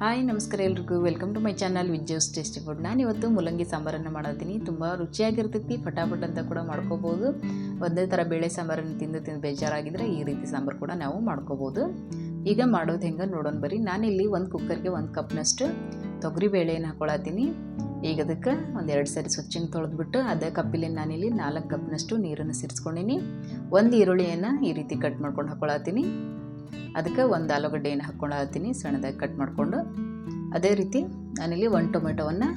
Hi, ನಮಸ್ಕಾರ ಎಲ್ರಿಗೂ. Welcome to my channel with Jo's tasty food ನಾನು ಇವತ್ತು ಮೂಲಂಗಿ ಸಾಂಬಾರನ್ನು ಮಾಡತ್ತೀನಿ. ತುಂಬ ರುಚಿಯಾಗಿರ್ತೈತಿ ಫಟಾಫಟ್ ಅಂತ ಕೂಡ ಮಾಡ್ಕೋಬೋದು. ಒಂದೇ ಥರ ಬೇಳೆ ಸಾಂಬಾರನ್ನು ತಿಂದು ತಿಂದು ಬೇಜಾರಾಗಿದ್ದರೆ ಈ ರೀತಿ ಸಾಂಬಾರು ಕೂಡ ನಾವು ಮಾಡ್ಕೋಬೋದು. ಈಗ ಮಾಡೋದು ಹೆಂಗೆ ನೋಡೋಣ ಬರ್ರಿ. ನಾನಿಲ್ಲಿ ಒಂದು ಕುಕ್ಕರ್ಗೆ ಒಂದು ಕಪ್ನಷ್ಟು ತೊಗರಿ ಬೇಳೆಯನ್ನು ಹಾಕೊಳತ್ತೀನಿ. ಈಗ ಅದಕ್ಕೆ ಒಂದೆರಡು ಸರಿ ಸ್ವಚ್ಛಂಗೆ ತೊಳೆದ್ಬಿಟ್ಟು ಅದೇ ಕಪ್ಪಿಲಿ ನಾನಿಲ್ಲಿ ನಾಲ್ಕು ಕಪ್ನಷ್ಟು ನೀರನ್ನು ಸೇರಿಸ್ಕೊಂಡಿನಿ. ಒಂದು ಈರುಳ್ಳಿಯನ್ನು ಈ ರೀತಿ ಕಟ್ ಮಾಡ್ಕೊಂಡು ಹಾಕೊಳತ್ತೀನಿ. ಅದಕ್ಕೆ ಒಂದು ಆಲೂಗಡ್ಡೆಯನ್ನು ಹಾಕ್ಕೊಂಡು ಸಣ್ಣದಾಗಿ ಕಟ್ ಮಾಡಿಕೊಂಡು. ಅದೇ ರೀತಿ ನಾನಿಲ್ಲಿ ಒಂದು ಟೊಮೆಟೊವನ್ನು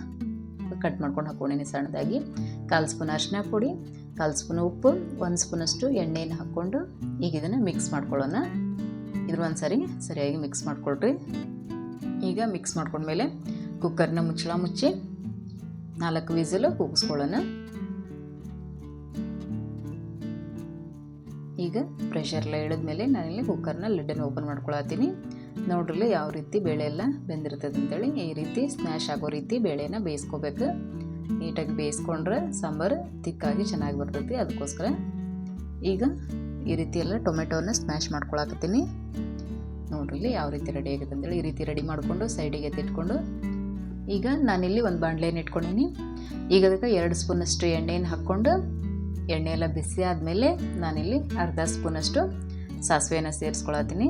ಕಟ್ ಮಾಡ್ಕೊಂಡು ಹಾಕ್ಕೊಂಡಿನಿ ಸಣ್ಣದಾಗಿ. ಕಾಲು ಸ್ಪೂನ್ ಅರಿಶಿನ ಪುಡಿ, ಕಾಲು ಸ್ಪೂನ್ ಉಪ್ಪು, ಒಂದು ಸ್ಪೂನಷ್ಟು ಎಣ್ಣೆಯನ್ನು ಹಾಕ್ಕೊಂಡು ಈಗ ಇದನ್ನು ಮಿಕ್ಸ್ ಮಾಡ್ಕೊಳ್ಳೋಣ. ಇದ್ರ ಒಂದು ಸರಿ ಸರಿಯಾಗಿ ಮಿಕ್ಸ್ ಮಾಡಿಕೊಳ್ರಿ. ಈಗ ಮಿಕ್ಸ್ ಮಾಡ್ಕೊಂಡ್ಮೇಲೆ ಕುಕ್ಕರ್ನ ಮುಚ್ಚಳ ಮುಚ್ಚಿ ನಾಲ್ಕು ವಿಸಲು ಕೂಗಿಸ್ಕೊಳ್ಳೋಣ. ಈಗ ಪ್ರೆಷರ್ ಎಲ್ಲ ಇಳಿದ್ಮೇಲೆ ನಾನಿಲ್ಲಿ ಕುಕ್ಕರ್ನ ಲಿಡ್ಡನ್ನು ಓಪನ್ ಮಾಡ್ಕೊಳತ್ತೀನಿ. ನೋಡ್ರಲ್ಲಿ ಯಾವ ರೀತಿ ಬೇಳೆ ಎಲ್ಲ ಬೆಂದಿರ್ತದೆ ಅಂತೇಳಿ ಈ ರೀತಿ ಸ್ಮ್ಯಾಶ್ ಆಗೋ ರೀತಿ ಬೇಳೆನ ಬೇಯಿಸ್ಕೋಬೇಕು. ನೀಟಾಗಿ ಬೇಯಿಸ್ಕೊಂಡ್ರೆ ಸಾಂಬಾರು ತಿಕ್ಕಾಗಿ ಚೆನ್ನಾಗಿ ಬರ್ತೈತಿ. ಅದಕ್ಕೋಸ್ಕರ ಈಗ ಈ ರೀತಿ ಎಲ್ಲ ಟೊಮೆಟೋನ ಸ್ಮ್ಯಾಶ್ ಮಾಡ್ಕೊಳಕತ್ತೀನಿ. ನೋಡ್ರಿ ಯಾವ ರೀತಿ ರೆಡಿ ಆಗುತ್ತೆ ಅಂತೇಳಿ ಈ ರೀತಿ ರೆಡಿ ಮಾಡಿಕೊಂಡು ಸೈಡಿಗೆ ಎತ್ತಿಟ್ಕೊಂಡು ಈಗ ನಾನಿಲ್ಲಿ ಒಂದು ಬಾಣಲೆಯನ್ನು ಇಟ್ಕೊಂಡಿನಿ. ಈಗ ಅದಕ್ಕೆ ಎರಡು ಸ್ಪೂನಷ್ಟು ಎಣ್ಣೆಯನ್ನು ಹಾಕ್ಕೊಂಡು ಎಣ್ಣೆ ಎಲ್ಲ ಬಿಸಿ ಆದಮೇಲೆ ನಾನಿಲ್ಲಿ ಅರ್ಧ ಸ್ಪೂನಷ್ಟು ಸಾಸಿವೆನ ಸೇರಿಸ್ಕೊಳತ್ತೀನಿ.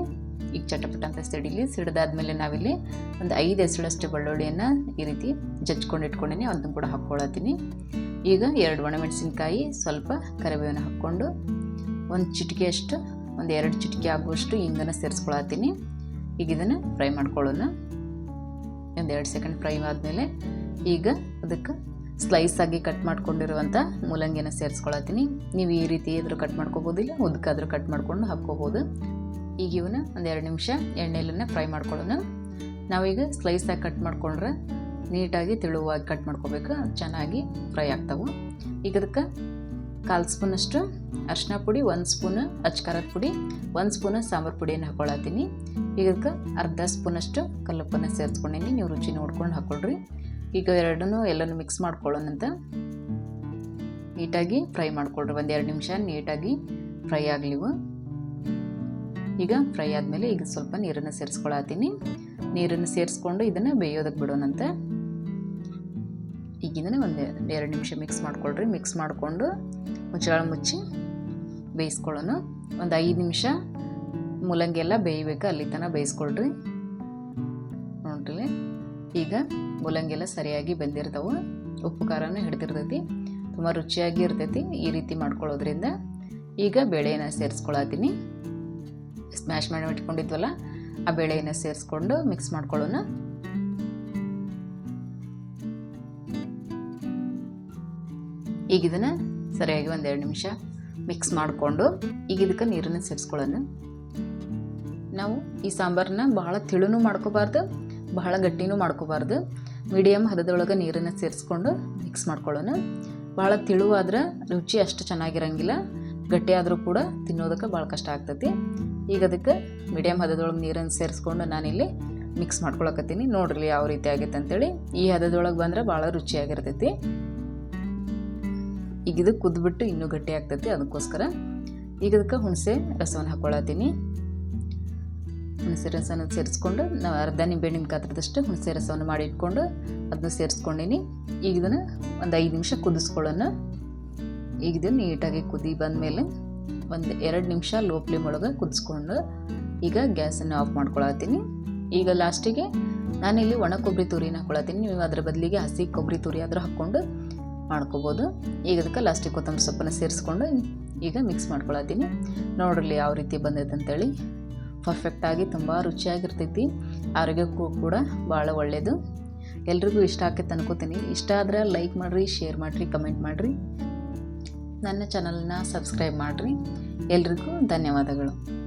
ಈಗ ಚಟಪಟ ಅಂತ ಸಿಡಿಲಿ ಸಿಡಿದಾದ್ಮೇಲೆ ನಾವಿಲ್ಲಿ ಒಂದು ಐದು ಹೆಸಳಷ್ಟು ಬೆಳ್ಳುಳ್ಳಿಯನ್ನು ಈ ರೀತಿ ಜಜ್ಕೊಂಡು ಇಟ್ಕೊಂಡಿನಿ ಅದನ್ನು ಕೂಡ ಹಾಕ್ಕೊಳತ್ತೀನಿ. ಈಗ ಎರಡು ಒಣಮೆಣಸಿನ್ಕಾಯಿ ಸ್ವಲ್ಪ ಕರಿಬೇವನ್ನು ಹಾಕ್ಕೊಂಡು ಒಂದು ಚಿಟಿಕೆಯಷ್ಟು ಒಂದು ಎರಡು ಚಿಟಿಕೆ ಆಗುವಷ್ಟು ಹಿಂಗನ್ನು ಸೇರಿಸ್ಕೊಳತ್ತೀನಿ. ಈಗ ಇದನ್ನು ಫ್ರೈ ಮಾಡ್ಕೊಳ್ಳೋಣ. ಒಂದು ಎರಡು ಸೆಕೆಂಡ್ ಫ್ರೈ ಆದಮೇಲೆ ಈಗ ಅದಕ್ಕೆ ಸ್ಲೈಸ್ ಆಗಿ ಕಟ್ ಮಾಡ್ಕೊಂಡಿರುವಂಥ ಮೂಲಂಗಿನ ಸೇರಿಸ್ಕೊಳತ್ತೀನಿ. ನೀವು ಈ ರೀತಿ ಇದ್ರೂ ಕಟ್ ಮಾಡ್ಕೋಬೋದಿಲ್ಲ, ಉದ್ಕಾದ್ರೂ ಕಟ್ ಮಾಡ್ಕೊಂಡು ಹಾಕ್ಕೋಬೋದು. ಈಗ ಇವನ್ನ ಒಂದೆರಡು ನಿಮಿಷ ಎಣ್ಣೆಲನ್ನ ಫ್ರೈ ಮಾಡ್ಕೊಳ್ಳೋಣ. ನಾವೀಗ ಸ್ಲೈಸಾಗಿ ಕಟ್ ಮಾಡ್ಕೊಂಡ್ರೆ ನೀಟಾಗಿ ತೆಳುವಾಗಿ ಕಟ್ ಮಾಡ್ಕೋಬೇಕು, ಚೆನ್ನಾಗಿ ಫ್ರೈ ಆಗ್ತಾವೆ. ಈಗ ಅದಕ್ಕೆ ಕಾಲು ಸ್ಪೂನಷ್ಟು ಅರ್ಶಿನ ಪುಡಿ, ಒಂದು ಸ್ಪೂನ್ ಅಚ್ಕಾರದ ಪುಡಿ, ಒಂದು ಸ್ಪೂನ್ ಸಾಂಬಾರು ಪುಡಿಯನ್ನು ಹಾಕೊಳತ್ತೀನಿ. ಈಗ ಅದಕ್ಕೆ ಅರ್ಧ ಸ್ಪೂನಷ್ಟು ಕಲ್ಲಪ್ಪನ್ನು ಸೇರಿಸ್ಕೊಂಡೀನಿ, ನೀವು ರುಚಿ ನೋಡ್ಕೊಂಡು ಹಾಕ್ಕೊಳ್ರಿ ಈಗ ಎರಡನ್ನೂ ಎಲ್ಲನೂ ಮಿಕ್ಸ್ ಮಾಡ್ಕೊಳ್ಳೋಣಂತ. ನೀಟಾಗಿ ಫ್ರೈ ಮಾಡ್ಕೊಳ್ರಿ, ಒಂದು ಎರಡು ನಿಮಿಷ ನೀಟಾಗಿ ಫ್ರೈ ಆಗಲಿವು. ಈಗ ಫ್ರೈ ಆದಮೇಲೆ ಈಗ ಸ್ವಲ್ಪ ನೀರನ್ನು ಸೇರಿಸ್ಕೊಳತ್ತೀನಿ. ನೀರನ್ನು ಸೇರಿಸ್ಕೊಂಡು ಇದನ್ನು ಬೇಯೋದಕ್ಕೆ ಬಿಡೋಣಂತೆ. ಈಗ ಒಂದು ಎರಡು ನಿಮಿಷ ಮಿಕ್ಸ್ ಮಾಡ್ಕೊಳ್ರಿ ಮಿಕ್ಸ್ ಮಾಡಿಕೊಂಡು ಮುಚ್ಚಳ ಮುಚ್ಚಿ ಬೇಯಿಸ್ಕೊಳ್ಳೋಣ. ಒಂದು ಐದು ನಿಮಿಷ ಮೂಲಂಗಿ ಎಲ್ಲ ಬೇಯಬೇಕು, ಅಲ್ಲಿ ತನಕ ಬೇಯಿಸ್ಕೊಳ್ರಿ. ಈಗ ಮೂಲಂಗಿ ಎಲ್ಲ ಸರಿಯಾಗಿ ಬೆಂದಿರ್ತಾವೆ. ಉಪ್ಪು ಖಾರನೂ ಹಿಡ್ದಿರ್ತೈತಿ. ತುಂಬ ರುಚಿಯಾಗಿ ಇರ್ತೈತಿ ಈ ರೀತಿ ಮಾಡ್ಕೊಳ್ಳೋದ್ರಿಂದ. ಈಗ ಬೇಳೆಯನ್ನು ಸೇರಿಸ್ಕೊಳತ್ತೀನಿ. ಸ್ಮ್ಯಾಶ್ ಮಾಡಿ ಇಟ್ಕೊಂಡಿದ್ವಲ್ಲ, ಆ ಬೇಳೆಯನ್ನು ಸೇರಿಸ್ಕೊಂಡು ಮಿಕ್ಸ್ ಮಾಡ್ಕೊಳ್ಳೋಣ. ಈಗ ಇದನ್ನು ಸರಿಯಾಗಿ ಒಂದೆರಡು ನಿಮಿಷ ಮಿಕ್ಸ್ ಮಾಡಿಕೊಂಡು, ಈಗ ಇದಕ್ಕೆ ನೀರನ್ನು ಸೇರಿಸ್ಕೊಳ್ಳೋಣ. ನಾವು ಈ ಸಾಂಬಾರನ್ನ ಬಹಳ ತಿಳುನೂ ಮಾಡ್ಕೋಬಾರ್ದು. ಬಹಳ ಗಟ್ಟಿನೂ ಮಾಡ್ಕೋಬಾರ್ದು. ಮೀಡಿಯಮ್ ಹದದೊಳಗೆ ನೀರನ್ನು ಸೇರಿಸ್ಕೊಂಡು ಮಿಕ್ಸ್ ಮಾಡ್ಕೊಳ್ಳೋಣ. ಭಾಳ ತಿಳುವಾದ್ರೆ ರುಚಿ ಅಷ್ಟು ಚೆನ್ನಾಗಿರಂಗಿಲ್ಲ. ಗಟ್ಟಿ ಆದರೂ ಕೂಡ ತಿನ್ನೋದಕ್ಕೆ ಭಾಳ ಕಷ್ಟ ಆಗ್ತೈತಿ. ಈಗ ಅದಕ್ಕೆ ಮೀಡಿಯಮ್ ಹದದೊಳಗೆ ನೀರನ್ನು ಸೇರಿಸ್ಕೊಂಡು ನಾನಿಲ್ಲಿ ಮಿಕ್ಸ್ ಮಾಡ್ಕೊಳಕತ್ತೀನಿ. ನೋಡ್ರಿ ಯಾವ ರೀತಿ ಆಗೈತೆ ಅಂತೇಳಿ. ಈ ಹದದೊಳಗೆ ಬಂದರೆ ಭಾಳ ರುಚಿಯಾಗಿರ್ತೈತಿ. ಈಗ ಇದು ಕುದ್ಬಿಟ್ಟು ಇನ್ನೂ ಗಟ್ಟಿ ಆಗ್ತೈತಿ. ಅದಕ್ಕೋಸ್ಕರ ಈಗ ಅದಕ್ಕೆ ಹುಣಸೆ, ರಸವನ್ನು ಹಾಕ್ಕೊಳತ್ತೀನಿ ಹುಣಸೆ ರಸನ ಸೇರಿಸ್ಕೊಂಡು ನಾವು ಅರ್ಧ ನಿಂಬೆ ನಿಮ್ಗೆ ಕಾತ್ರದಷ್ಟು ಹುಣಸೆ ರಸವನ್ನು ಮಾಡಿ ಇಟ್ಕೊಂಡು ಅದನ್ನ ಸೇರಿಸ್ಕೊಂಡಿನಿ. ಈಗ ಇದನ್ನು ಒಂದು ಐದು ನಿಮಿಷ ಕುದಿಸ್ಕೊಳ್ಳೋಣ. ಈಗ ಇದನ್ನು ನೀಟಾಗಿ ಕುದಿ ಬಂದಮೇಲೆ ಒಂದು ಎರಡು ನಿಮಿಷ ಲೋ ಫ್ಲೇಮ್ ಒಳಗೆ ಕುದಿಸ್ಕೊಂಡು ಈಗ ಗ್ಯಾಸನ್ನು ಆಫ್ ಮಾಡ್ಕೊಳತ್ತೀನಿ. ಈಗ ಲಾಸ್ಟಿಗೆ ನಾನಿಲ್ಲಿ ಒಣ ಕೊಬ್ಬರಿ ತುರಿನ ಹಾಕೊಳತ್ತೀನಿ. ನೀವು ಅದರ ಬದಲಿಗೆ ಹಸಿ ಕೊಬ್ಬರಿ ತುರಿ ಆದರೂ ಹಾಕ್ಕೊಂಡು ಮಾಡ್ಕೋಬೋದು. ಈಗ ಅದಕ್ಕೆ ಲಾಸ್ಟಿಗೆ ಕೊತ್ತಂಬರಿ ಸೊಪ್ಪನ್ನು ಸೇರಿಸ್ಕೊಂಡು ಈಗ ಮಿಕ್ಸ್ ಮಾಡ್ಕೊಳತ್ತೀನಿ. ನೋಡ್ರಲ್ಲಿ ಯಾವ ರೀತಿ ಬಂದೈತೆ ಅಂತೇಳಿ ಪರ್ಫೆಕ್ಟಾಗಿ ತುಂಬ ರುಚಿಯಾಗಿರ್ತೈತಿ. ಆರೋಗ್ಯಕ್ಕೂ ಕೂಡ ಭಾಳ ಒಳ್ಳೆಯದು ಎಲ್ರಿಗೂ ಇಷ್ಟ ಆಕೈತೆ ಅನ್ಕೋತೀನಿ. ಇಷ್ಟ ಆದರೆ ಲೈಕ್ ಮಾಡಿರಿ ಶೇರ್ ಮಾಡಿರಿ ಕಮೆಂಟ್ ಮಾಡಿರಿ. ನನ್ನ ಚಾನಲ್ನ ಸಬ್ಸ್ಕ್ರೈಬ್ ಮಾಡಿರಿ. ಎಲ್ರಿಗೂ ಧನ್ಯವಾದಗಳು.